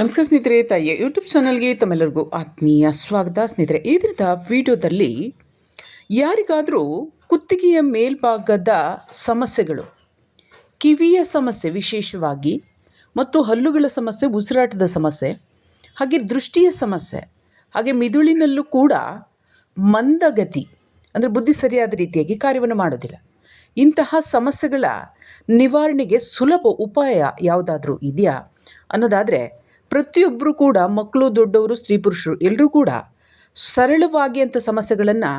ನಮಸ್ಕಾರ ಸ್ನೇಹಿತರೆ, ತಾಯಿಯ ಯೂಟ್ಯೂಬ್ ಚಾನಲ್ಗೆ ತಮ್ಮೆಲ್ಲರಿಗೂ ಆತ್ಮೀಯ ಸ್ವಾಗತ. ಸ್ನೇಹಿತರೆ, ಈ ದಿನದ ವಿಡಿಯೋದಲ್ಲಿ ಯಾರಿಗಾದರೂ ಕುತ್ತಿಗೆಯ ಮೇಲ್ಭಾಗದ ಸಮಸ್ಯೆಗಳು, ಕಿವಿಯ ಸಮಸ್ಯೆ ವಿಶೇಷವಾಗಿ, ಮತ್ತು ಹಲ್ಲುಗಳ ಸಮಸ್ಯೆ, ಉಸಿರಾಟದ ಸಮಸ್ಯೆ, ಹಾಗೆ ದೃಷ್ಟಿಯ ಸಮಸ್ಯೆ, ಹಾಗೆ ಮಿದುಳಿನಲ್ಲೂ ಕೂಡ ಮಂದಗತಿ, ಅಂದರೆ ಬುದ್ಧಿ ಸರಿಯಾದ ರೀತಿಯಾಗಿ ಕಾರ್ಯವನ್ನು ಮಾಡೋದಿಲ್ಲ. ಇಂತಹ ಸಮಸ್ಯೆಗಳ ನಿವಾರಣೆಗೆ ಸುಲಭ ಉಪಾಯ ಯಾವುದಾದ್ರೂ ಇದೆಯಾ? ಅನ್ನೋದಾದರೆ ಪ್ರತಿಯೊಬ್ಬರು ಕೂಡ ಮಕ್ಕಳು, ದೊಡ್ಡವರು, ಸ್ತ್ರೀ ಪುರುಷರು ಎಲ್ಲರೂ ಕೂಡ ಸರಳವಾಗಿ ಅಂಥ ಸಮಸ್ಯೆಗಳನ್ನು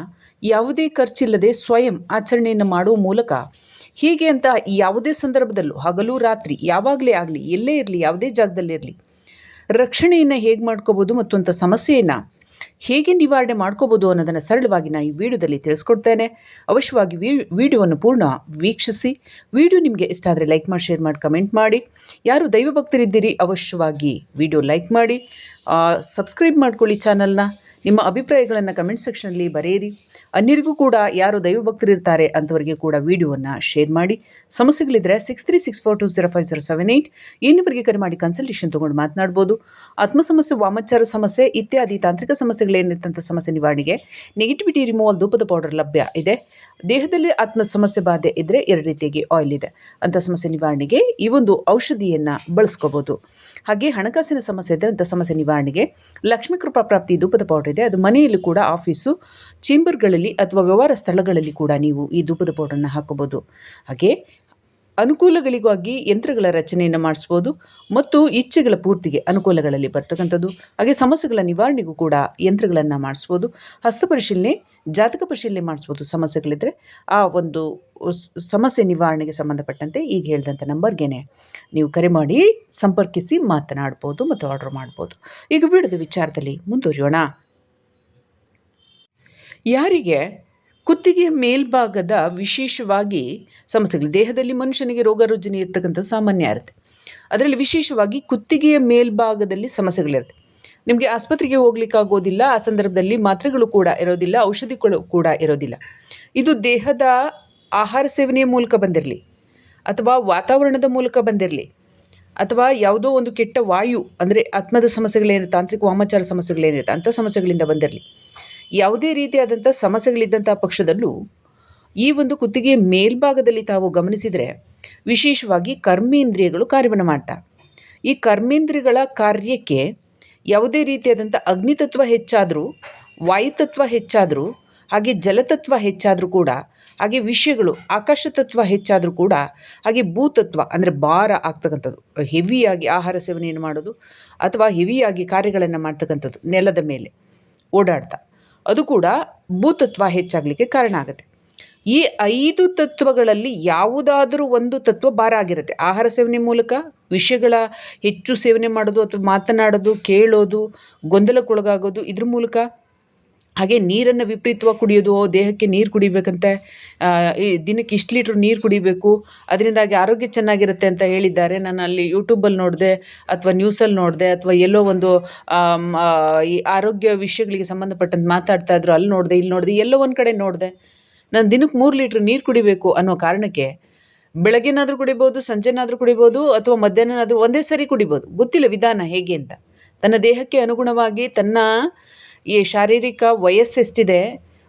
ಯಾವುದೇ ಖರ್ಚಿಲ್ಲದೆ ಸ್ವಯಂ ಆಚರಣೆಯನ್ನು ಮಾಡುವ ಮೂಲಕ ಹೀಗೆ ಅಂತ ಯಾವುದೇ ಸಂದರ್ಭದಲ್ಲೂ, ಹಗಲು, ರಾತ್ರಿ, ಯಾವಾಗಲೇ ಆಗಲಿ, ಎಲ್ಲೇ ಇರಲಿ, ಯಾವುದೇ ಜಾಗದಲ್ಲಿರಲಿ ರಕ್ಷಣೆಯನ್ನು ಹೇಗೆ ಮಾಡ್ಕೋಬೋದು ಮತ್ತು ಅಂಥ ಸಮಸ್ಯೆಯನ್ನು ಹೇಗೆ ನಿವಾರಣೆ ಮಾಡ್ಕೋಬೋದು ಅನ್ನೋದನ್ನು ಸರಳವಾಗಿ ನಾನು ಈ ವಿಡಿಯೋದಲ್ಲಿ ತಿಳಿಸ್ಕೊಡ್ತೇನೆ. ಅವಶ್ಯವಾಗಿ ವಿಡಿಯೋವನ್ನು ಪೂರ್ಣ ವೀಕ್ಷಿಸಿ. ವಿಡಿಯೋ ನಿಮಗೆ ಇಷ್ಟ ಆದರೆ ಲೈಕ್ ಮಾಡಿ, ಶೇರ್ ಮಾಡಿ, ಕಮೆಂಟ್ ಮಾಡಿ. ಯಾರು ದೈವಭಕ್ತರಿದ್ದೀರಿ, ಅವಶ್ಯವಾಗಿ ವಿಡಿಯೋ ಲೈಕ್ ಮಾಡಿ. ಸಬ್ಸ್ಕ್ರೈಬ್ ಮಾಡ್ಕೊಳ್ಳಿ ಚಾನಲ್ನ. ನಿಮ್ಮ ಅಭಿಪ್ರಾಯಗಳನ್ನು ಕಮೆಂಟ್ ಸೆಕ್ಷನಲ್ಲಿ ಬರೆಯಿರಿ. ಅನ್ಯರಿಗೂ ಕೂಡ ಯಾರು ದೈವಭಕ್ತರಿರ್ತಾರೆ ಅಂಥವರಿಗೆ ಕೂಡ ವಿಡಿಯೋವನ್ನು ಶೇರ್ ಮಾಡಿ. ಸಮಸ್ಯೆಗಳಿದ್ದರೆ six three six four two zero five zero seven eight ಈ ಕರೆ ಮಾಡಿ ಕನ್ಸಲ್ಟೇಷನ್ ತೊಗೊಂಡು ಮಾತನಾಡ್ಬೋದು. ಆತ್ಮ ಸಮಸ್ಯೆ ವಾಮಚಾರ ಸಮಸ್ಯೆ, ಇತ್ಯಾದಿ ತಾಂತ್ರಿಕ ಸಮಸ್ಯೆಗಳೇನಿರ್ತಂಥ ಸಮಸ್ಯೆ ನಿವಾರಣೆಗೆ ನೆಗೆಟಿವಿಟಿ ರಿಮೂವಲ್ ಧೂಪದ ಪೌಡರ್ ಲಭ್ಯ ಇದೆ. ದೇಹದಲ್ಲಿ ಆತ್ಮ ಸಮಸ್ಯೆ ಬಾಧೆ ಇದ್ದರೆ ಎರಡು ರೀತಿಯಾಗಿ ಆಯಿಲ್ ಇದೆ. ಅಂಥ ಸಮಸ್ಯೆ ನಿವಾರಣೆಗೆ ಈ ಒಂದು ಔಷಧಿಯನ್ನು ಬಳಸ್ಕೋಬೋದು. ಹಾಗೆ ಹಣಕಾಸಿನ ಸಮಸ್ಯೆ ಇದ್ದರೆ ಅಂಥ ಸಮಸ್ಯೆ ನಿವಾರಣೆಗೆ ಲಕ್ಷ್ಮೀ ಕೃಪಾ ಪ್ರಾಪ್ತಿ ಧೂಪದ ಪೌಡರ್ ಇದೆ. ಅದು ಮನೆಯಲ್ಲೂ ಕೂಡ ಆಫೀಸು ಚೇಂಬರ್ಗಳಲ್ಲಿ ಅಥವಾ ವ್ಯವಹಾರ ಸ್ಥಳಗಳಲ್ಲಿ ಕೂಡ ನೀವು ಈ ಧೂಪದ ಪೌಡರನ್ನು ಹಾಕಬಹುದು. ಹಾಗೆ ಅನುಕೂಲಗಳಿಗಾಗಿ ಯಂತ್ರಗಳ ರಚನೆಯನ್ನು ಮಾಡಿಸ್ಬೋದು ಮತ್ತು ಇಚ್ಛೆಗಳ ಪೂರ್ತಿಗೆ ಅನುಕೂಲಗಳಲ್ಲಿ ಬರ್ತಕ್ಕಂಥದ್ದು. ಹಾಗೆ ಸಮಸ್ಯೆಗಳ ನಿವಾರಣೆಗೂ ಕೂಡ ಯಂತ್ರಗಳನ್ನು ಮಾಡಿಸ್ಬೋದು. ಹಸ್ತ ಪರಿಶೀಲನೆ, ಜಾತಕ ಪರಿಶೀಲನೆ ಮಾಡಿಸ್ಬೋದು ಸಮಸ್ಯೆಗಳಿದ್ದರೆ ಆ ಒಂದು ಸಮಸ್ಯೆ ನಿವಾರಣೆಗೆ ಸಂಬಂಧಪಟ್ಟಂತೆ ಈಗ ಹೇಳಿದಂಥ ನಂಬರ್ಗೆ ನೀವು ಕರೆ ಮಾಡಿ, ಸಂಪರ್ಕಿಸಿ ಮಾತನಾಡ್ಬೋದು ಮತ್ತು ಆರ್ಡರ್ ಮಾಡ್ಬೋದು. ಈಗ ವಿಡಿಯೋದ ವಿಚಾರದಲ್ಲಿ ಮುಂದುವರಿಯೋಣ. ಯಾರಿಗೆ? ಕುತ್ತಿಗೆಯ ಮೇಲ್ಭಾಗದ ವಿಶೇಷವಾಗಿ ಸಮಸ್ಯೆಗಳು. ದೇಹದಲ್ಲಿ ಮನುಷ್ಯನಿಗೆ ರೋಗ ರುಜಿನ ಇರ್ತಕ್ಕಂಥ ಸಾಮಾನ್ಯ ಇರುತ್ತೆ ಅದರಲ್ಲಿ ವಿಶೇಷವಾಗಿ ಕುತ್ತಿಗೆಯ ಮೇಲ್ಭಾಗದಲ್ಲಿ ಸಮಸ್ಯೆಗಳಿರುತ್ತೆ. ನಿಮಗೆ ಆಸ್ಪತ್ರೆಗೆ ಹೋಗ್ಲಿಕ್ಕಾಗೋದಿಲ್ಲ, ಆ ಸಂದರ್ಭದಲ್ಲಿ ಮಾತ್ರೆಗಳು ಕೂಡ ಇರೋದಿಲ್ಲ, ಔಷಧಿಗಳು ಕೂಡ ಇರೋದಿಲ್ಲ. ಇದು ದೇಹದ ಆಹಾರ ಸೇವನೆಯ ಮೂಲಕ ಬಂದಿರಲಿ, ಅಥವಾ ವಾತಾವರಣದ ಮೂಲಕ ಬಂದಿರಲಿ, ಅಥವಾ ಯಾವುದೋ ಒಂದು ಕೆಟ್ಟ ವಾಯು, ಅಂದರೆ ಆತ್ಮದ ಸಮಸ್ಯೆಗಳೇನಿರುತ್ತೆ, ತಾಂತ್ರಿಕ ವಾಮಾಚಾರ ಸಮಸ್ಯೆಗಳೇನಿರುತ್ತೆ, ಅಂಥ ಸಮಸ್ಯೆಗಳಿಂದ ಬಂದಿರಲಿ. ಯಾವುದೇ ರೀತಿಯಾದಂಥ ಸಮಸ್ಯೆಗಳಿದ್ದಂಥ ಪಕ್ಷದಲ್ಲೂ ಈ ಒಂದು ಕುತ್ತಿಗೆ ಮೇಲ್ಭಾಗದಲ್ಲಿ ತಾವು ಗಮನಿಸಿದರೆ ವಿಶೇಷವಾಗಿ ಕರ್ಮೇಂದ್ರಿಯಗಳು ಕಾರ್ಯವನ್ನು ಮಾಡ್ತಾ. ಈ ಕರ್ಮೇಂದ್ರಿಯಗಳ ಕಾರ್ಯಕ್ಕೆ ಯಾವುದೇ ರೀತಿಯಾದಂಥ ಅಗ್ನಿತತ್ವ ಹೆಚ್ಚಾದರೂ, ವಾಯುತತ್ವ ಹೆಚ್ಚಾದರೂ, ಹಾಗೆ ಜಲತತ್ವ ಹೆಚ್ಚಾದರೂ ಕೂಡ, ಹಾಗೆ ವಿಷಯಗಳು ಆಕಾಶ ತತ್ವ ಹೆಚ್ಚಾದರೂ ಕೂಡ, ಹಾಗೆ ಭೂತತ್ವ ಅಂದರೆ ಭಾರ ಆಗ್ತಕ್ಕಂಥದ್ದು. ಹೆವಿಯಾಗಿ ಆಹಾರ ಸೇವನೆಯನ್ನು ಮಾಡೋದು ಅಥವಾ ಹೆವಿಯಾಗಿ ಕಾರ್ಯಗಳನ್ನು ಮಾಡ್ತಕ್ಕಂಥದ್ದು ನೆಲದ ಮೇಲೆ ಓಡಾಡ್ತಾ. ಅದು ಕೂಡ ಭೂತತ್ವ ಹೆಚ್ಚಾಗಲಿಕ್ಕೆ ಕಾರಣ ಆಗುತ್ತೆ. ಈ ಐದು ತತ್ವಗಳಲ್ಲಿ ಯಾವುದಾದರೂ ಒಂದು ತತ್ವ ಭಾರ ಆಗಿರುತ್ತೆ. ಆಹಾರ ಸೇವನೆ ಮೂಲಕ ವಿಷಯಗಳ ಹೆಚ್ಚು ಸೇವನೆ ಮಾಡೋದು ಅಥವಾ ಮಾತನಾಡೋದು, ಕೇಳೋದು, ಗೊಂದಲಕ್ಕೊಳಗಾಗೋದು ಇದ್ರ ಮೂಲಕ ಹಾಗೆ ನೀರನ್ನು ವಿಪರೀತವಾಗಿ ಕುಡಿಯೋದು, ದೇಹಕ್ಕೆ ನೀರು ಕುಡಿಬೇಕಂತೆ ಈ ದಿನಕ್ಕೆ ಇಷ್ಟು ಲೀಟ್ರ್ ನೀರು ಕುಡಿಬೇಕು, ಅದರಿಂದಾಗಿ ಆರೋಗ್ಯ ಚೆನ್ನಾಗಿರುತ್ತೆ ಅಂತ ಹೇಳಿದ್ದಾರೆ. ನಾನು ಅಲ್ಲಿ ಯೂಟ್ಯೂಬಲ್ಲಿ ನೋಡಿದೆ, ಅಥವಾ ನ್ಯೂಸಲ್ಲಿ ನೋಡಿದೆ, ಅಥವಾ ಎಲ್ಲೋ ಒಂದು ಈ ಆರೋಗ್ಯ ವಿಷಯಗಳಿಗೆ ಸಂಬಂಧಪಟ್ಟಂತೆ ಮಾತಾಡ್ತಾ ಇದ್ರು, ಅಲ್ಲಿ ನೋಡಿದೆ, ಇಲ್ಲಿ ನೋಡಿದೆ, ಎಲ್ಲೋ ಒಂದು ಕಡೆ ನೋಡಿದೆ. ನಾನು ದಿನಕ್ಕೆ ಮೂರು ಲೀಟ್ರ್ ನೀರು ಕುಡಿಬೇಕು ಅನ್ನೋ ಕಾರಣಕ್ಕೆ ಬೆಳಗ್ಗೆನಾದರೂ ಕುಡಿಬೋದು, ಸಂಜೆನಾದರೂ ಕುಡಿಬೋದು, ಅಥವಾ ಮಧ್ಯಾಹ್ನನಾದರೂ ಒಂದೇ ಸರಿ ಕುಡಿಬೋದು. ಗೊತ್ತಿಲ್ಲ ವಿಧಾನ ಹೇಗೆ ಅಂತ. ತನ್ನ ದೇಹಕ್ಕೆ ಅನುಗುಣವಾಗಿ ತನ್ನ ಈ ಶಾರೀರಿಕ ವಯಸ್ಸೆಷ್ಟಿದೆ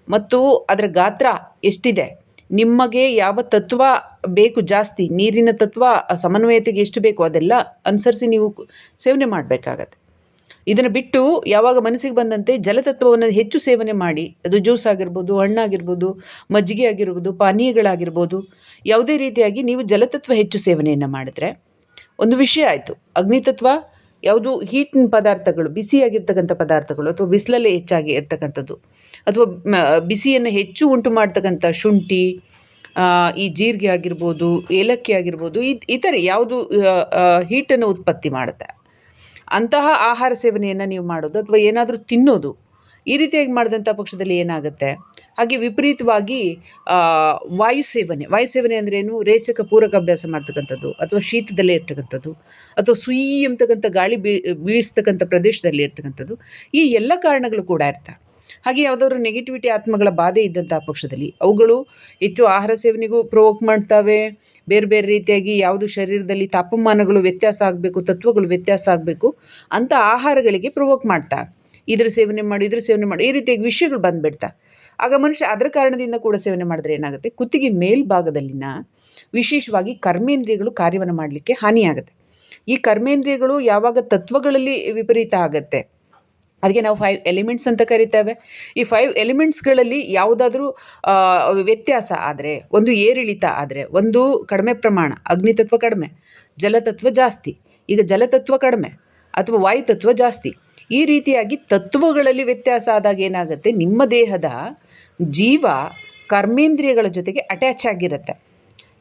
ಮತ್ತು ಅದರ ಗಾತ್ರ ಎಷ್ಟಿದೆ? ನಿಮಗೆ ಯಾವ ತತ್ವ ಬೇಕು ಜಾಸ್ತಿ? ನೀರಿನ ತತ್ವ, ಸಮನ್ವಯತೆಗೆ ಎಷ್ಟು ಬೇಕು? ಅದೆಲ್ಲ ಅನುಸರಿಸಿ ನೀವು ಸೇವನೆ ಮಾಡಬೇಕಾಗತ್ತೆ. ಇದನ್ನು ಬಿಟ್ಟು ಯಾವಾಗ ಮನಸ್ಸಿಗೆ ಬಂದಂತೆ ಜಲತತ್ವವನ್ನು ಹೆಚ್ಚು ಸೇವನೆ ಮಾಡಿ. ಅದು ಜ್ಯೂಸ್ ಆಗಿರ್ಬೋದು ಹಣ್ಣಾಗಿರ್ಬೋದು ಮಜ್ಜಿಗೆ ಆಗಿರ್ಬೋದು, ಪಾನೀಯಗಳಾಗಿರ್ಬೋದು. ಯಾವುದೇ ರೀತಿಯಾಗಿ ನೀವು ಜಲತತ್ವ ಹೆಚ್ಚು ಸೇವನೆಯನ್ನು ಮಾಡಿದ್ರೆ ಒಂದು ವಿಷಯ ಆಯಿತು. ಅಗ್ನಿತತ್ವ ಯಾವುದು ಹೀಟಿನ ಪದಾರ್ಥಗಳು, ಬಿಸಿಯಾಗಿರ್ತಕ್ಕಂಥ ಪದಾರ್ಥಗಳು ಅಥವಾ ಬಿಸಿಲಲ್ಲೇ ಹೆಚ್ಚಾಗಿ ಇರ್ತಕ್ಕಂಥದ್ದು. ಅಥವಾ ಬಿಸಿಯನ್ನು ಹೆಚ್ಚು ಉಂಟು ಮಾಡ್ತಕ್ಕಂಥ ಶುಂಠಿ ಈ ಜೀರಿಗೆ ಆಗಿರ್ಬೋದು, ಏಲಕ್ಕಿ ಆಗಿರ್ಬೋದು ಈ ಇತರೆ ಯಾವುದು ಹೀಟನ್ನು ಉತ್ಪತ್ತಿ ಮಾಡುತ್ತೆ. ಅಂತಹ ಆಹಾರ ಸೇವನೆಯನ್ನು ನೀವು ಮಾಡೋದು ಅಥವಾ ಏನಾದರೂ ತಿನ್ನೋದು, ಈ ರೀತಿಯಾಗಿ ಮಾಡಿದಂಥ ಪಕ್ಷದಲ್ಲಿ ಏನಾಗುತ್ತೆ? ಹಾಗೆ ವಿಪರೀತವಾಗಿ ವಾಯು ಸೇವನೆ. ವಾಯು ಸೇವನೆ ಅಂದ್ರೇನು ರೇಚಕ ಪೂರಕ ಅಭ್ಯಾಸ ಮಾಡ್ತಕ್ಕಂಥದ್ದು ಅಥವಾ ಶೀತದಲ್ಲೇ ಇರ್ತಕ್ಕಂಥದ್ದು ಅಥವಾ ಸುಯಿ ಎಂಬತಕ್ಕಂಥ ಗಾಳಿ ಬೀ, ಬೀಳಿಸ್ತಕ್ಕಂಥ ಪ್ರದೇಶದಲ್ಲಿ ಇರ್ತಕ್ಕಂಥದ್ದು. ಈ ಎಲ್ಲ ಕಾರಣಗಳು ಕೂಡ ಇರ್ತವೆ ಹಾಗೆ ಯಾವುದಾದ್ರು ನೆಗೆಟಿವಿಟಿ ಆತ್ಮಗಳ ಬಾಧೆ ಇದ್ದಂಥ ಪಕ್ಷದಲ್ಲಿ ಅವುಗಳು ಹೆಚ್ಚು ಆಹಾರ ಸೇವನೆಗೂ ಪ್ರೊವೋಕ್ ಮಾಡ್ತವೆ. ಬೇರೆ ಬೇರೆ ರೀತಿಯಾಗಿ ಯಾವುದು ಶರೀರದಲ್ಲಿ ತಾಪಮಾನಗಳು ವ್ಯತ್ಯಾಸ ಆಗಬೇಕು, ತತ್ವಗಳು ವ್ಯತ್ಯಾಸ ಆಗಬೇಕು, ಅಂಥ ಆಹಾರಗಳಿಗೆ ಪ್ರೊವೋಕ್ ಮಾಡ್ತಾ. ಇದ್ರ ಸೇವನೆ ಮಾಡಿ, ಇದ್ರ ಸೇವನೆ ಮಾಡಿ, ಈ ರೀತಿಯಾಗಿ ವಿಷಯಗಳು ಬಂದುಬಿಡ್ತಾ. ಆಗ ಮನುಷ್ಯ ಅದರ ಕಾರಣದಿಂದ ಕೂಡ ಸೇವನೆ ಮಾಡಿದ್ರೆ ಏನಾಗುತ್ತೆ? ಕುತ್ತಿಗೆ ಮೇಲ್ಭಾಗದಲ್ಲಿನ ವಿಶೇಷವಾಗಿ ಕರ್ಮೇಂದ್ರಿಯಗಳು ಕಾರ್ಯವನ್ನು ಮಾಡಲಿಕ್ಕೆ ಹಾನಿಯಾಗುತ್ತೆ. ಈ ಕರ್ಮೇಂದ್ರಿಯಗಳು ಯಾವಾಗ ತತ್ವಗಳಲ್ಲಿ ವಿಪರೀತ ಆಗುತ್ತೆ, ಅದಕ್ಕೆ ನಾವು ಫೈವ್ ಎಲಿಮೆಂಟ್ಸ್ ಅಂತ ಕರಿತೇವೆ. ಈ ಫೈವ್ ಎಲಿಮೆಂಟ್ಸ್ಗಳಲ್ಲಿ ಯಾವುದಾದ್ರೂ ವ್ಯತ್ಯಾಸ ಆದರೆ, ಒಂದು ಏರಿಳಿತ ಆದರೆ, ಒಂದು ಕಡಿಮೆ ಪ್ರಮಾಣ ಅಗ್ನಿತತ್ವ ಕಡಿಮೆ ಜಲತತ್ವ ಜಾಸ್ತಿ, ಈಗ ಜಲತತ್ವ ಕಡಿಮೆ, ಅಥವಾ ವಾಯುತತ್ವ ಜಾಸ್ತಿ ಈ ರೀತಿಯಾಗಿ ತತ್ವಗಳಲ್ಲಿ ವ್ಯತ್ಯಾಸ ಆದಾಗ ಏನಾಗುತ್ತೆ? ನಿಮ್ಮ ದೇಹದ ಜೀವ ಕರ್ಮೇಂದ್ರಿಯಗಳ ಜೊತೆಗೆ ಅಟ್ಯಾಚ್ ಆಗಿರುತ್ತೆ.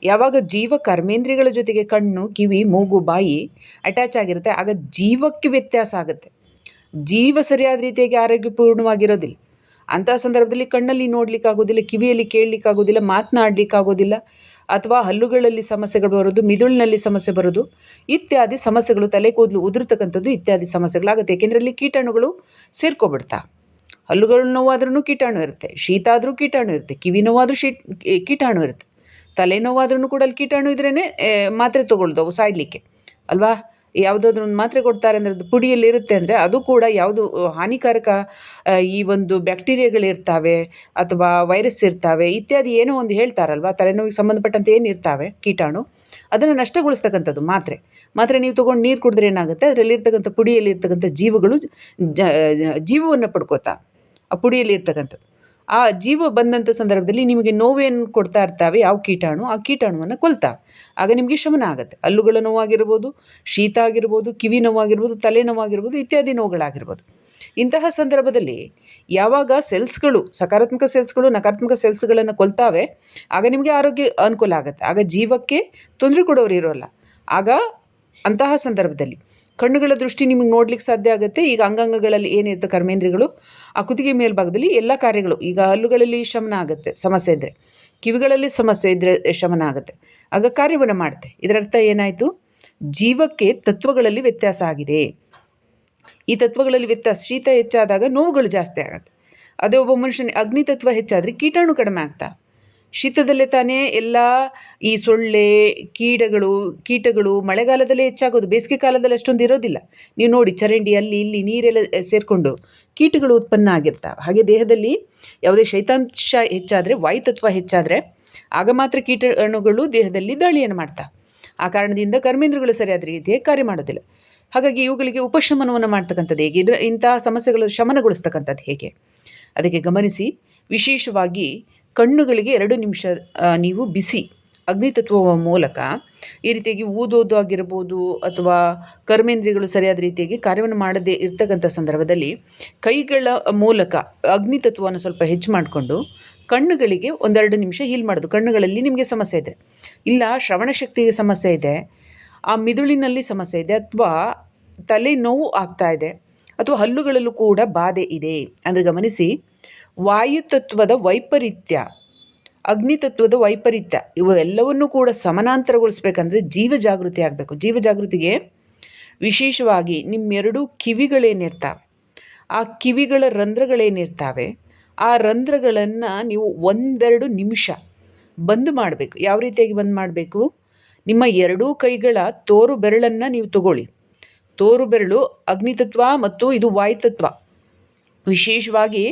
ಯಾವಾಗ ಜೀವ ಕರ್ಮೇಂದ್ರಿಯಗಳ ಜೊತೆಗೆ ಕಣ್ಣು, ಕಿವಿ, ಮೂಗು, ಬಾಯಿ ಅಟ್ಯಾಚ್ ಆಗಿರುತ್ತೆ, ಆಗ ಜೀವಕ್ಕೆ ವ್ಯತ್ಯಾಸ ಆಗುತ್ತೆ. ಜೀವ ಸರಿಯಾದ ರೀತಿಯಾಗಿ ಆರೋಗ್ಯಪೂರ್ಣವಾಗಿರೋದಿಲ್ಲ. ಅಂಥ ಸಂದರ್ಭದಲ್ಲಿ ಕಣ್ಣಲ್ಲಿ ನೋಡಲಿಕ್ಕಾಗೋದಿಲ್ಲ, ಕಿವಿಯಲ್ಲಿ ಕೇಳಲಿಕ್ಕಾಗೋದಿಲ್ಲ, ಮಾತನಾಡ್ಲಿಕ್ಕಾಗೋದಿಲ್ಲ ಅಥವಾ ಹಲ್ಲುಗಳಲ್ಲಿ ಸಮಸ್ಯೆಗಳು ಬರೋದು, ಮಿದುಳಿನಲ್ಲಿ ಸಮಸ್ಯೆ ಬರೋದು ಇತ್ಯಾದಿ ಸಮಸ್ಯೆಗಳು, ತಲೆ ಕೂದಲು ಉದುರ್ತಕ್ಕಂಥದ್ದು ಇತ್ಯಾದಿ ಸಮಸ್ಯೆಗಳಾಗುತ್ತೆ. ಏಕೆಂದರೆ ಅಲ್ಲಿ ಕೀಟಾಣುಗಳು ಸೇರ್ಕೊಬಿಡ್ತಾ. ಹಲ್ಲುಗಳು ನೋವಾದ್ರೂ ಕೀಟಾಣು ಇರುತ್ತೆ ಶೀತ ಆದರೂ ಕೀಟಾಣು ಇರುತ್ತೆ, ಕಿವಿ ನೋವಾದರೂ ಶೀಟ್ ಕೀಟಾಣು ಇರುತ್ತೆ. ತಲೆನೋವಾದ್ರೂ ಕೂಡ ಅಲ್ಲಿ ಕೀಟಾಣು ಇದ್ರೇ ಮಾತ್ರೆ ತೊಗೊಳ್ದವು ಸಾಯಲಿಕ್ಕೆ, ಅಲ್ವಾ? ಯಾವುದಾದ್ರೂ ಒಂದು ಮಾತ್ರೆ ಕೊಡ್ತಾರೆ ಅಂದರೆ ಅದು ಪುಡಿಯಲ್ಲಿ ಇರುತ್ತೆ ಅಂದರೆ ಅದು ಕೂಡ ಯಾವುದು ಹಾನಿಕಾರಕ ಈ ಒಂದು ಬ್ಯಾಕ್ಟೀರಿಯಾಗಳಿರ್ತಾವೆ ಅಥವಾ ವೈರಸ್ ಇರ್ತಾವೆ ಇತ್ಯಾದಿ ಏನೋ ಒಂದು ಹೇಳ್ತಾರಲ್ವ, ತಲೆನೋವಿಗೆ ಸಂಬಂಧಪಟ್ಟಂತೆ ಏನು ಇರ್ತಾವೆ ಕೀಟಾಣು, ಅದನ್ನು ನಷ್ಟಗೊಳಿಸ್ತಕ್ಕಂಥದ್ದು ಮಾತ್ರೆ. ಮಾತ್ರೆ ನೀವು ತೊಗೊಂಡು ನೀರು ಕುಡಿದ್ರೆ ಏನಾಗುತ್ತೆ? ಅದರಲ್ಲಿರ್ತಕ್ಕಂಥ ಪುಡಿಯಲ್ಲಿ ಇರ್ತಕ್ಕಂಥ ಜೀವಗಳು ಜೀವವನ್ನು ಪಡ್ಕೋತಾ, ಆ ಪುಡಿಯಲ್ಲಿ ಇರ್ತಕ್ಕಂಥದ್ದು ಆ ಜೀವ ಬಂದಂಥ ಸಂದರ್ಭದಲ್ಲಿ ನಿಮಗೆ ನೋವೇನು ಕೊಡ್ತಾ ಇರ್ತಾವೆ, ಯಾವ ಕೀಟಾಣು, ಆ ಕೀಟಾಣುವನ್ನು ಕೊಲ್ತಾವೆ. ಆಗ ನಿಮಗೆ ಶಮನ ಆಗುತ್ತೆ. ಹಲ್ಲುಗಳ ನೋವಾಗಿರ್ಬೋದು, ಶೀತ ಆಗಿರ್ಬೋದು, ಕಿವಿ ನೋವಾಗಿರ್ಬೋದು, ತಲೆ ನೋವಾಗಿರ್ಬೋದು, ಇತ್ಯಾದಿ ನೋವುಗಳಾಗಿರ್ಬೋದು. ಇಂತಹ ಸಂದರ್ಭದಲ್ಲಿ ಯಾವಾಗ ಸೆಲ್ಸ್ಗಳು, ಸಕಾರಾತ್ಮಕ ಸೆಲ್ಸ್ಗಳು, ನಕಾರಾತ್ಮಕ ಸೆಲ್ಸ್ಗಳನ್ನು ಕೊಲ್ತಾವೆ, ಆಗ ನಿಮಗೆ ಆರೋಗ್ಯ ಅನುಕೂಲ ಆಗುತ್ತೆ. ಆಗ ಜೀವಕ್ಕೆ ತೊಂದರೆ ಕೊಡೋರು ಇರೋಲ್ಲ. ಆಗ ಅಂತಹ ಸಂದರ್ಭದಲ್ಲಿ ಕಣ್ಣುಗಳ ದೃಷ್ಟಿ ನಿಮಗೆ ನೋಡ್ಲಿಕ್ಕೆ ಸಾಧ್ಯ ಆಗುತ್ತೆ. ಈಗ ಅಂಗಾಂಗಗಳಲ್ಲಿ ಏನಿರುತ್ತೆ ಕರ್ಮೇಂದ್ರಿಗಳು? ಆ ಕುತ್ತಿಗೆ ಮೇಲ್ಭಾಗದಲ್ಲಿ ಎಲ್ಲ ಕಾರ್ಯಗಳು, ಈಗ ಹಲ್ಲುಗಳಲ್ಲಿ ಶಮನ ಆಗುತ್ತೆ, ಸಮಸ್ಯೆ ಇದ್ದರೆ ಕಿವಿಗಳಲ್ಲಿ ಸಮಸ್ಯೆ ಇದ್ದರೆ ಶಮನ ಆಗುತ್ತೆ. ಆಗ ಕಾರ್ಯವನ್ನು ಮಾಡುತ್ತೆ. ಇದರರ್ಥ ಏನಾಯಿತು? ಜೀವಕ್ಕೆ ತತ್ವಗಳಲ್ಲಿ ವ್ಯತ್ಯಾಸ ಆಗಿದೆ. ಈ ತತ್ವಗಳಲ್ಲಿ ವ್ಯತ್ಯಾಸ, ಶೀತ ಹೆಚ್ಚಾದಾಗ ನೋವುಗಳು ಜಾಸ್ತಿ ಆಗುತ್ತೆ. ಅದೇ ಒಬ್ಬ ಮನುಷ್ಯನ ಅಗ್ನಿ ತತ್ವ ಹೆಚ್ಚಾದರೆ ಕೀಟಾಣು ಕಡಿಮೆ ಆಗ್ತಾ ಶೀತದಲ್ಲೇ ತಾನೇ ಎಲ್ಲ ಈ ಸೊಳ್ಳೆ ಕೀಟಗಳು ಕೀಟಗಳು ಮಳೆಗಾಲದಲ್ಲೇ ಹೆಚ್ಚಾಗೋದು. ಬೇಸಿಗೆ ಕಾಲದಲ್ಲಿ ಅಷ್ಟೊಂದು ಇರೋದಿಲ್ಲ. ನೀವು ನೋಡಿ ಚರಂಡಿ ಅಲ್ಲಿ ಇಲ್ಲಿ ನೀರೆಲ್ಲ ಸೇರಿಕೊಂಡು ಕೀಟಗಳು ಉತ್ಪನ್ನ ಆಗಿರ್ತಾವೆ. ಹಾಗೆ ದೇಹದಲ್ಲಿ ಯಾವುದೇ ಶೈತಾಂಶ ಹೆಚ್ಚಾದರೆ, ವಾಯುತತ್ವ ಹೆಚ್ಚಾದರೆ ಆಗ ಮಾತ್ರ ಕೀಟಾಣುಗಳು ದೇಹದಲ್ಲಿ ದಾಳಿಯನ್ನು ಮಾಡ್ತಾವೆ. ಆ ಕಾರಣದಿಂದ ಕರ್ಮೇಂದ್ರಗಳು ಸರಿಯಾದ ರೀತಿಯಾಗಿ ಕಾರ್ಯ ಮಾಡೋದಿಲ್ಲ. ಹಾಗಾಗಿ ಇವುಗಳಿಗೆ ಉಪಶಮನವನ್ನು ಮಾಡ್ತಕ್ಕಂಥದ್ದು ಹೇಗೆ? ಇದರ ಇಂಥ ಸಮಸ್ಯೆಗಳು ಶಮನಗೊಳಿಸ್ತಕ್ಕಂಥದ್ದು ಹೇಗೆ? ಅದಕ್ಕೆ ಗಮನಿಸಿ, ವಿಶೇಷವಾಗಿ ಕಣ್ಣುಗಳಿಗೆ ಎರಡು ನಿಮಿಷ ನೀವು ಬಿಸಿ. ಅಗ್ನಿತತ್ವ ಮೂಲಕ ಈ ರೀತಿಯಾಗಿ ಊದೋದು ಆಗಿರ್ಬೋದು ಅಥವಾ ಕರ್ಮೇಂದ್ರಿಯಗಳು ಸರಿಯಾದ ರೀತಿಯಾಗಿ ಕಾರ್ಯವನ್ನು ಮಾಡದೇ ಇರ್ತಕ್ಕಂಥ ಸಂದರ್ಭದಲ್ಲಿ ಕೈಗಳ ಮೂಲಕ ಅಗ್ನಿತತ್ವವನ್ನು ಸ್ವಲ್ಪ ಹೆಚ್ಚು ಮಾಡಿಕೊಂಡು ಕಣ್ಣುಗಳಿಗೆ ಒಂದೆರಡು ನಿಮಿಷ ಹೀಲ್ ಮಾಡೋದು. ಕಣ್ಣುಗಳಲ್ಲಿ ನಿಮಗೆ ಸಮಸ್ಯೆ ಇದೆ. ಇಲ್ಲ, ಶ್ರವಣ ಶಕ್ತಿಗೆ ಸಮಸ್ಯೆ ಇದೆ. ಆ ಮಿದುಳಿನಲ್ಲಿ ಸಮಸ್ಯೆ ಇದೆ ಅಥವಾ ತಲೆ ನೋವು ಆಗ್ತಾ ಇದೆ ಅಥವಾ ಹಲ್ಲುಗಳಲ್ಲೂ ಕೂಡ ಬಾಧೆ ಇದೆ. ಅಂದರೆ ಗಮನಿಸಿ ವಾಯುತತ್ವದ ವೈಪರೀತ್ಯ, ಅಗ್ನಿತತ್ವದ ವೈಪರೀತ್ಯ, ಇವು ಎಲ್ಲವನ್ನೂ ಕೂಡ ಸಮಾನಾಂತರಗೊಳಿಸ್ಬೇಕಂದ್ರೆ ಜೀವ ಜಾಗೃತಿ ಆಗಬೇಕು. ಜೀವ ಜಾಗೃತಿಗೆ ವಿಶೇಷವಾಗಿ ನಿಮ್ಮೆರಡು ಕಿವಿಗಳೇನಿರ್ತಾವೆ, ಆ ಕಿವಿಗಳ ರಂಧ್ರಗಳೇನಿರ್ತಾವೆ, ಆ ರಂಧ್ರಗಳನ್ನು ನೀವು ಒಂದೆರಡು ನಿಮಿಷ ಬಂದ್ ಮಾಡಬೇಕು. ಯಾವ ರೀತಿಯಾಗಿ ಬಂದ್ ಮಾಡಬೇಕು? ನಿಮ್ಮ ಎರಡೂ ಕೈಗಳ ತೋರು ಬೆರಳನ್ನು ನೀವು ತಗೊಳ್ಳಿ. ತೋರು ಬೆರಳು ಅಗ್ನಿತತ್ವ ಮತ್ತು ಇದು ವಾಯುತತ್ವ. ವಿಶೇಷವಾಗಿ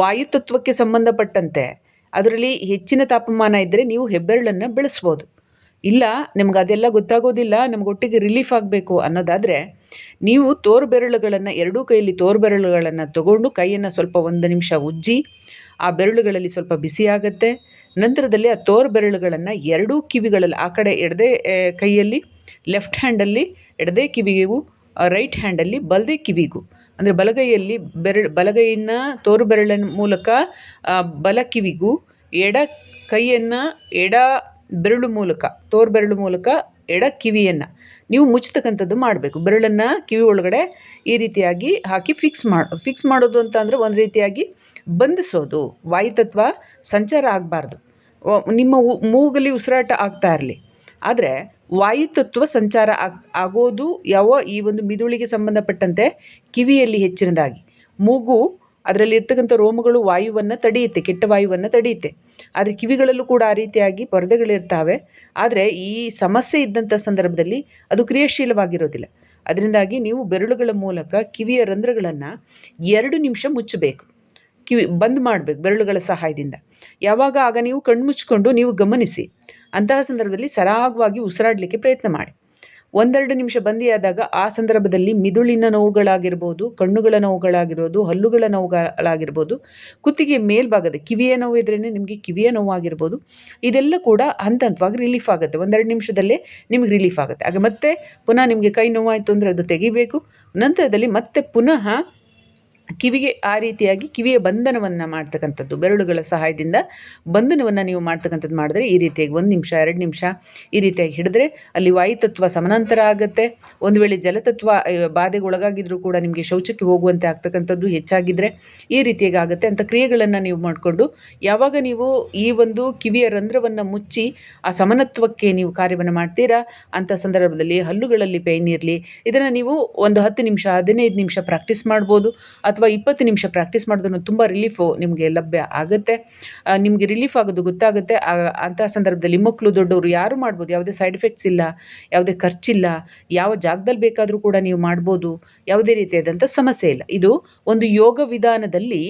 ವಾಯುತತ್ವಕ್ಕೆ ಸಂಬಂಧಪಟ್ಟಂತೆ ಅದರಲ್ಲಿ ಹೆಚ್ಚಿನ ತಾಪಮಾನ ಇದ್ದರೆ ನೀವು ಹೆಬ್ಬೆರಳನ್ನು ಬೆಳೆಸ್ಬೋದು. ಇಲ್ಲ, ನಿಮ್ಗೆ ಅದೆಲ್ಲ ಗೊತ್ತಾಗೋದಿಲ್ಲ, ನಮ್ಗೆ ಒಟ್ಟಿಗೆ ರಿಲೀಫ್ ಆಗಬೇಕು ಅನ್ನೋದಾದರೆ ನೀವು ತೋರ್ಬೆರಳುಗಳನ್ನು, ಎರಡೂ ಕೈಯಲ್ಲಿ ತೋರ್ಬೆರಳುಗಳನ್ನು ತಗೊಂಡು ಕೈಯನ್ನು ಸ್ವಲ್ಪ ಒಂದು ನಿಮಿಷ ಉಜ್ಜಿ, ಆ ಬೆರಳುಗಳಲ್ಲಿ ಸ್ವಲ್ಪ ಬಿಸಿ ಆಗುತ್ತೆ. ನಂತರದಲ್ಲಿ ಆ ತೋರು ಬೆರಳುಗಳನ್ನು ಎರಡೂ ಕಿವಿಗಳಲ್ಲಿ, ಆ ಕಡೆ ಎಡದೇ ಕೈಯಲ್ಲಿ ಲೆಫ್ಟ್ ಹ್ಯಾಂಡಲ್ಲಿ ಎಡದೇ ಕಿವಿಗೂ ರೈಟ್ ಹ್ಯಾಂಡಲ್ಲಿ ಬಲದೇ ಕಿವಿಗೂ ಅಂದರೆ ಬಲಗೈಯಲ್ಲಿ ಬೆರಳು, ಬಲಗೈಯನ್ನು ತೋರು ಬೆರಳಿನ ಮೂಲಕ ಬಲ ಕಿವಿಗೂ ಎಡ ಕೈಯನ್ನು, ಎಡ ಬೆರಳು ಮೂಲಕ, ತೋರು ಬೆರಳು ಮೂಲಕ, ಎಡ ಕಿವಿಯನ್ನು ನೀವು ಮುಚ್ಚತಕ್ಕಂಥದ್ದು ಮಾಡಬೇಕು. ಬೆರಳನ್ನು ಕಿವಿ ಒಳಗಡೆ ಈ ರೀತಿಯಾಗಿ ಹಾಕಿ ಫಿಕ್ಸ್ ಮಾಡಿ ಫಿಕ್ಸ್ ಮಾಡೋದು ಅಂತ ಅಂದರೆ ಒಂದು ರೀತಿಯಾಗಿ ಬಂಧಿಸೋದು. ವಾಯುತತ್ವ ಸಂಚಾರ ಆಗಬಾರ್ದು. ನಿಮ್ಮ ಮೂಗಲ್ಲಿ ಉಸಿರಾಟ ಆಗ್ತಾ ಇರಲಿ. ಆದರೆ ವಾಯುತತ್ವ ಸಂಚಾರ ಆಗ್, ಆಗೋದು ಯಾವ ಈ ಒಂದು ಮಿದುಳಿಗೆ ಸಂಬಂಧಪಟ್ಟಂತೆ ಕಿವಿಯಲ್ಲಿ ಹೆಚ್ಚಿನದಾಗಿ. ಮೂಗು ಅದರಲ್ಲಿ ಇರ್ತಕ್ಕಂಥ ರೋಮಗಳು ವಾಯುವನ್ನು ತಡೆಯುತ್ತೆ, ಕೆಟ್ಟ ವಾಯುವನ್ನು ತಡೆಯುತ್ತೆ. ಆದರೆ ಕಿವಿಗಳಲ್ಲೂ ಕೂಡ ಆ ರೀತಿಯಾಗಿ ಪರದೆಗಳಿರ್ತಾವೆ. ಆದರೆ ಈ ಸಮಸ್ಯೆ ಇದ್ದಂಥ ಸಂದರ್ಭದಲ್ಲಿ ಅದು ಕ್ರಿಯಾಶೀಲವಾಗಿರೋದಿಲ್ಲ. ಅದರಿಂದಾಗಿ ನೀವು ಬೆರಳುಗಳ ಮೂಲಕ ಕಿವಿಯ ರಂಧ್ರಗಳನ್ನು ಎರಡು ನಿಮಿಷ ಮುಚ್ಚಬೇಕು. ಕಿವಿ ಬಂದ್ ಮಾಡಬೇಕು ಬೆರಳುಗಳ ಸಹಾಯದಿಂದ. ಯಾವಾಗ ಆಗ ನೀವು ಕಣ್ಮುಚ್ಕೊಂಡು ನೀವು ಗಮನಿಸಿ. ಅಂತಹ ಸಂದರ್ಭದಲ್ಲಿ ಸರಾಗವಾಗಿ ಉಸಿರಾಡಲಿಕ್ಕೆ ಪ್ರಯತ್ನ ಮಾಡಿ. ಒಂದೆರಡು ನಿಮಿಷ ಬಂದಿಯಾದಾಗ ಆ ಸಂದರ್ಭದಲ್ಲಿ ಮಿದುಳಿನ ನೋವುಗಳಾಗಿರ್ಬೋದು, ಕಣ್ಣುಗಳ ನೋವುಗಳಾಗಿರ್ಬೋದು, ಹಲ್ಲುಗಳ ನೋವುಗಳಾಗಿರ್ಬೋದು, ಕುತ್ತಿಗೆ ಮೇಲ್ಭಾಗದ ಕಿವಿಯ ನೋವು ಇದ್ರೇ ನಿಮಗೆ ಕಿವಿಯ ನೋವಾಗಿರ್ಬೋದು, ಇದೆಲ್ಲ ಕೂಡ ಹಂತ ಹಂತವಾಗಿ ರಿಲೀಫ್ ಆಗುತ್ತೆ. ಒಂದೆರಡು ನಿಮಿಷದಲ್ಲೇ ನಿಮಗೆ ರಿಲೀಫ್ ಆಗುತ್ತೆ. ಆಗ ಮತ್ತೆ ಪುನಃ ನಿಮಗೆ ಕೈ ನೋವಾಯಿತು ಅಂದರೆ ಅದು ತೆಗಿಬೇಕು. ನಂತರದಲ್ಲಿ ಮತ್ತೆ ಪುನಃ ಕಿವಿಗೆ ಆ ರೀತಿಯಾಗಿ ಕಿವಿಯ ಬಂಧನವನ್ನು ಮಾಡ್ತಕ್ಕಂಥದ್ದು, ಬೆರಳುಗಳ ಸಹಾಯದಿಂದ ಬಂಧನವನ್ನು ನೀವು ಮಾಡ್ತಕ್ಕಂಥದ್ದು ಮಾಡಿದ್ರೆ ಈ ರೀತಿಯಾಗಿ ಒಂದು ನಿಮಿಷ, ಎರಡು ನಿಮಿಷ ಈ ರೀತಿಯಾಗಿ ಹಿಡಿದ್ರೆ ಅಲ್ಲಿ ವಾಯುತತ್ವ ಸಮಾನಾಂತರ ಆಗುತ್ತೆ. ಒಂದು ವೇಳೆ ಜಲತತ್ವ ಬಾಧೆಗೆ ಒಳಗಾಗಿದ್ರೂ ಕೂಡ ನಿಮಗೆ ಶೌಚಕ್ಕೆ ಹೋಗುವಂತೆ ಆಗ್ತಕ್ಕಂಥದ್ದು ಹೆಚ್ಚಾಗಿದ್ದರೆ ಈ ರೀತಿಯಾಗಿ ಆಗುತ್ತೆ ಅಂತ ಕ್ರಿಯೆಗಳನ್ನು ನೀವು ಮಾಡಿಕೊಂಡು ಯಾವಾಗ ನೀವು ಈ ಒಂದು ಕಿವಿಯ ರಂಧ್ರವನ್ನು ಮುಚ್ಚಿ ಆ ಸಮನತ್ವಕ್ಕೆ ನೀವು ಕಾರ್ಯವನ್ನು ಮಾಡ್ತೀರಾ ಅಂಥ ಸಂದರ್ಭದಲ್ಲಿ ಹಲ್ಲುಗಳಲ್ಲಿ ಪೈನ್ ಇರಲಿ, ಇದನ್ನು ನೀವು ಒಂದು ಹತ್ತು ನಿಮಿಷ, ಹದಿನೈದು ನಿಮಿಷ ಪ್ರಾಕ್ಟೀಸ್ ಮಾಡ್ಬೋದು. ಅಥವಾ ಇಪ್ಪತ್ತು ನಿಮಿಷ ಪ್ರಾಕ್ಟೀಸ್ ಮಾಡೋದನ್ನು ತುಂಬ ರಿಲೀಫು ನಿಮಗೆ ಲಭ್ಯ ಆಗುತ್ತೆ. ನಿಮಗೆ ರಿಲೀಫ್ ಆಗೋದು ಗೊತ್ತಾಗುತ್ತೆ. ಅಂತಹ ಸಂದರ್ಭದಲ್ಲಿ ಮಕ್ಕಳು ದೊಡ್ಡವರು ಯಾರು ಮಾಡ್ಬೋದು? ಯಾವುದೇ ಸೈಡ್ ಎಫೆಕ್ಟ್ಸ್ ಇಲ್ಲ, ಯಾವುದೇ ಖರ್ಚಿಲ್ಲ, ಯಾವ ಜಾಗದಲ್ಲಿ ಬೇಕಾದರೂ ಕೂಡ ನೀವು ಮಾಡ್ಬೋದು. ಯಾವುದೇ ರೀತಿಯಾದಂಥ ಸಮಸ್ಯೆ ಇಲ್ಲ. ಇದು ಒಂದು ಯೋಗ ವಿಧಾನದಲ್ಲಿ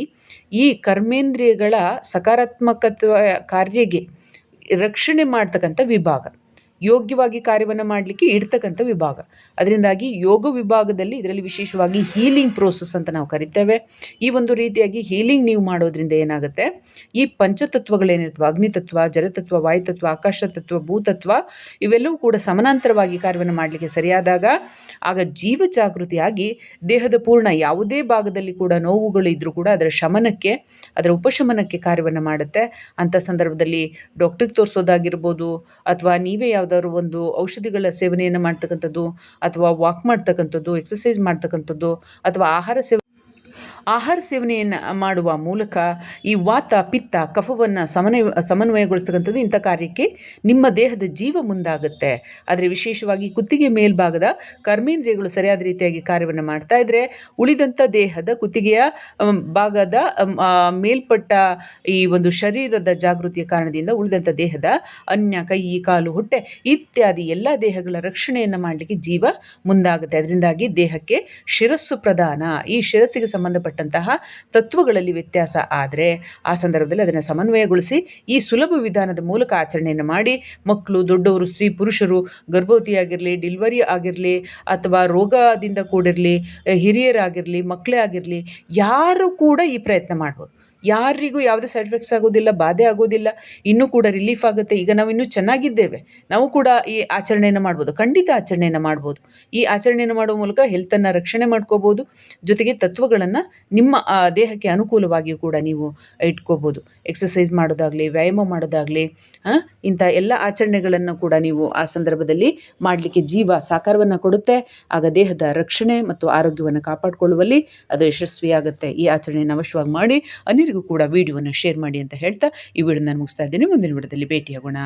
ಈ ಕರ್ಮೇಂದ್ರಿಯಗಳ ಸಕಾರಾತ್ಮಕತ್ವ ಕಾರ್ಯಗೆ ರಕ್ಷಣೆ ಮಾಡ್ತಕ್ಕಂಥ ವಿಭಾಗ. ಯೋಗ್ಯವಾಗಿ ಕಾರ್ಯವನ್ನು ಮಾಡಲಿಕ್ಕೆ ಇಡ್ತಕ್ಕಂಥ ವಿಭಾಗ. ಅದರಿಂದಾಗಿ ಯೋಗ ವಿಭಾಗದಲ್ಲಿ ಇದರಲ್ಲಿ ವಿಶೇಷವಾಗಿ ಹೀಲಿಂಗ್ ಪ್ರೋಸೆಸ್ ಅಂತ ನಾವು ಕರಿತೇವೆ. ಈ ಒಂದು ರೀತಿಯಾಗಿ ಹೀಲಿಂಗ್ ನೀವು ಮಾಡೋದ್ರಿಂದ ಏನಾಗುತ್ತೆ? ಈ ಪಂಚತತ್ವಗಳೇನಿರ್ತವೆ? ಅಗ್ನಿತತ್ವ, ಜಲತತ್ವ, ವಾಯುತತ್ವ, ಆಕಾಶತತ್ವ, ಭೂತತ್ವ, ಇವೆಲ್ಲವೂ ಕೂಡ ಸಮಾನಾಂತರವಾಗಿ ಕಾರ್ಯವನ್ನು ಮಾಡಲಿಕ್ಕೆ ಸರಿಯಾದಾಗ ಆಗ ಜೀವ ಜಾಗೃತಿಯಾಗಿ ದೇಹದ ಪೂರ್ಣ ಯಾವುದೇ ಭಾಗದಲ್ಲಿ ಕೂಡ ನೋವುಗಳು ಇದ್ದರೂ ಕೂಡ ಅದರ ಶಮನಕ್ಕೆ, ಅದರ ಉಪಶಮನಕ್ಕೆ ಕಾರ್ಯವನ್ನು ಮಾಡುತ್ತೆ. ಅಂಥ ಸಂದರ್ಭದಲ್ಲಿ ಡಾಕ್ಟ್ರಿಗೆ ತೋರಿಸೋದಾಗಿರ್ಬೋದು ಅಥವಾ ನೀವೇ ಯಾವ ಯಾವುದಾದ್ರು ಒಂದು ಔಷಧಿಗಳ ಸೇವನೆಯನ್ನು ಮಾಡ್ತಕ್ಕಂಥದ್ದು ಅಥವಾ ವಾಕ್ ಮಾಡ್ತಕ್ಕಂಥದ್ದು ಎಕ್ಸಸೈಸ್ ಮಾಡ್ತಕ್ಕಂಥದ್ದು ಅಥವಾ ಆಹಾರ ಸೇವನೆ ಆಹಾರ ಸೇವನೆಯನ್ನು ಮಾಡುವ ಮೂಲಕ ಈ ವಾತ, ಪಿತ್ತ, ಕಫವನ್ನು ಸಮನ್ವಯ, ಸಮನ್ವಯಗೊಳಿಸ್ತಕ್ಕಂಥದ್ದು ಇಂಥ ಕಾರ್ಯಕ್ಕೆ ನಿಮ್ಮ ದೇಹದ ಜೀವ ಮುಂದಾಗುತ್ತೆ. ಆದರೆ ವಿಶೇಷವಾಗಿ ಕುತ್ತಿಗೆ ಮೇಲ್ಭಾಗದ ಕರ್ಮೇಂದ್ರಿಯಗಳು ಸರಿಯಾದ ರೀತಿಯಾಗಿ ಕಾರ್ಯವನ್ನು ಮಾಡ್ತಾ ಇದ್ದರೆ ಉಳಿದಂಥ ದೇಹದ ಕುತ್ತಿಗೆಯ ಭಾಗದ ಮೇಲ್ಪಟ್ಟ ಈ ಒಂದು ಶರೀರದ ಜಾಗೃತಿಯ ಕಾರಣದಿಂದ ಉಳಿದಂಥ ದೇಹದ ಅನ್ಯ ಕೈ, ಕಾಲು, ಹೊಟ್ಟೆ ಇತ್ಯಾದಿ ಎಲ್ಲ ದೇಹಗಳ ರಕ್ಷಣೆಯನ್ನು ಮಾಡಲಿಕ್ಕೆ ಜೀವ ಮುಂದಾಗುತ್ತೆ. ಅದರಿಂದಾಗಿ ದೇಹಕ್ಕೆ ಶಿರಸ್ಸು ಪ್ರಧಾನ. ಈ ಶಿರಸ್ಸಿಗೆ ಸಂಬಂಧಪಟ್ಟ ಸಂಬಂಧಪಟ್ಟಂತಹ ತತ್ವಗಳಲ್ಲಿ ವ್ಯತ್ಯಾಸ ಆದರೆ ಆ ಸಂದರ್ಭದಲ್ಲಿ ಅದನ್ನು ಸಮನ್ವಯಗೊಳಿಸಿ ಈ ಸುಲಭ ವಿಧಾನದ ಮೂಲಕ ಆಚರಣೆಯನ್ನು ಮಾಡಿ ಮಕ್ಕಳು, ದೊಡ್ಡವರು, ಸ್ತ್ರೀ, ಪುರುಷರು, ಗರ್ಭವತಿಯಾಗಿರಲಿ, ಡಿಲ್ವರಿ ಆಗಿರಲಿ ಅಥವಾ ರೋಗದಿಂದ ಕೂಡಿರಲಿ, ಹಿರಿಯರಾಗಿರಲಿ, ಮಕ್ಕಳೇ ಆಗಿರಲಿ, ಯಾರು ಕೂಡ ಈ ಪ್ರಯತ್ನ ಮಾಡ್ಬೋದು. ಯಾರಿಗೂ ಯಾವುದೇ ಸೈಡ್ ಎಫೆಕ್ಟ್ಸ್ ಆಗೋದಿಲ್ಲ, ಬಾಧೆ ಆಗೋದಿಲ್ಲ, ಇನ್ನೂ ಕೂಡ ರಿಲೀಫ್ ಆಗುತ್ತೆ. ಈಗ ನಾವು ಇನ್ನೂ ಚೆನ್ನಾಗಿದ್ದೇವೆ. ನಾವು ಕೂಡ ಈ ಆಚರಣೆಯನ್ನು ಮಾಡ್ಬೋದು. ಖಂಡಿತ ಆಚರಣೆಯನ್ನು ಮಾಡ್ಬೋದು. ಈ ಆಚರಣೆಯನ್ನು ಮಾಡುವ ಮೂಲಕ ಹೆಲ್ತನ್ನು ರಕ್ಷಣೆ ಮಾಡ್ಕೋಬೋದು. ಜೊತೆಗೆ ತತ್ವಗಳನ್ನು ನಿಮ್ಮ ದೇಹಕ್ಕೆ ಅನುಕೂಲವಾಗಿಯೂ ಕೂಡ ನೀವು ಇಟ್ಕೋಬೋದು. ಎಕ್ಸಸೈಸ್ ಮಾಡೋದಾಗಲಿ, ವ್ಯಾಯಾಮ ಮಾಡೋದಾಗಲಿ ಇಂಥ ಎಲ್ಲ ಆಚರಣೆಗಳನ್ನು ಕೂಡ ನೀವು ಆ ಸಂದರ್ಭದಲ್ಲಿ ಮಾಡಲಿಕ್ಕೆ ಜೀವ ಸಾಕಾರವನ್ನು ಕೊಡುತ್ತೆ. ಆಗ ದೇಹದ ರಕ್ಷಣೆ ಮತ್ತು ಆರೋಗ್ಯವನ್ನು ಕಾಪಾಡಿಕೊಳ್ಳುವಲ್ಲಿ ಅದು ಯಶಸ್ವಿಯಾಗುತ್ತೆ. ಈ ಆಚರಣೆಯನ್ನು ಅವಶ್ಯವಾಗಿ ಮಾಡಿ ಅನಿಲ್ ಕೂಡ ವಿಡಿಯೋನ ಶೇರ್ ಮಾಡಿ ಅಂತ ಹೇಳ್ತಾ ಈ ವಿಡಿಯೋ ನಾನು ಮುಗಿಸ್ತಾ ಇದ್ದೀನಿ. ಮುಂದಿನ ವಿಡಿಯೋದಲ್ಲಿ ಭೇಟಿಯಾಗೋಣ.